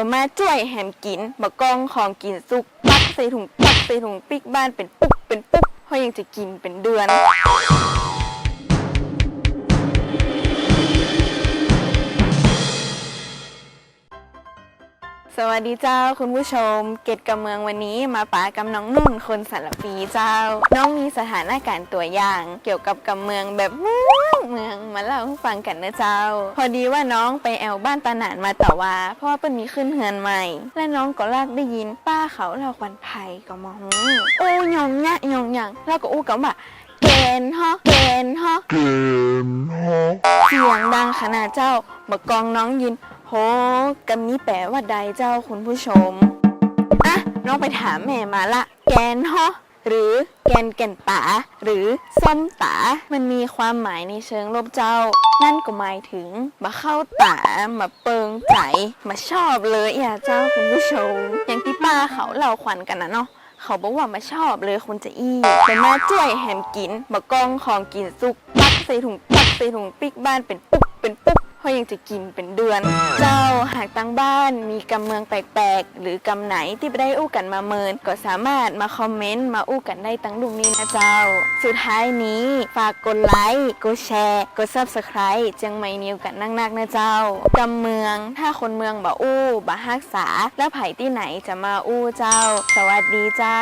มามาจ่วยแหมกินมากองของกินสุกปักใส่ถุงปักใส่ถุงปิกบ้านเป็นปุ๊กเป็นปุ๊กเพราะยังจะกินเป็นเดือน สวัสดีเจ้าคุณผู้ชม เกตกำเมืองวันนี้มาป๋ากับน้องนุ่นคนสารปีเจ้า น้องมีสถานการณ์ตัวอย่างเกี่ยวกับกำเมืองแบบเมืองเมืองมาเล่าให้ฟังกันนะเจ้า พอดีว่าน้องไปแอวบ้านตาหนานมาแต่ว่าเพราะว่าเปิ้นมีขึ้นเฮือนใหม่ และน้องก็ลากได้ยินป้าเขาเล่าควันไผ่ก็มองโอ้ยยองยะยองยังแล้วก็อู้กับว่าเกณฑ์ฮะเกณฑ์ฮะเกมฮะเสียงดังขนาดเจ้าบกกองน้องยิน โหกำนี้แปลว่าใดเจ้าคุณผู้ชม อะ น้องไปถามแม่มาละ แกนฮอหรือแกนแก่นตาหรือส้มตา มันมีความหมายในเชิงลบเจ้า นั่นก็หมายถึงมาเข้าตามาเปิงใจมาชอบเลยอย่าเจ้าคุณผู้ชม อย่างที่ป้าเขาเล่าขวัญกันนะเนาะเขาบอกว่ามาชอบเลยคนจะอี้แต่มาจ้วยแหมกินบะกองของกินสุกปักใส่ถุงปักใส่ถุงปิกบ้านเป็นปุ๊กเป็นปุ๊ก พราะยังจะกินเป็นเดือน เจ้าหากตั้งบ้านมีกำเมืองแปลกๆ หรือกำไหนที่ไม่ได้อู้กันมาเมิน ก็สามารถมาคอมเมนต์มาอู้กันได้ตั้งลุงนี้นะเจ้า สุดท้ายนี้ฝากกดไลค์กดแชร์กด subscribe จังไม่นิวกันนักๆนะเจ้ากำเมืองถ้าคนเมืองบ่อู้บ่ฮักษา แล้วไผ่ที่ไหนจะมาอู้เจ้า สวัสดีเจ้า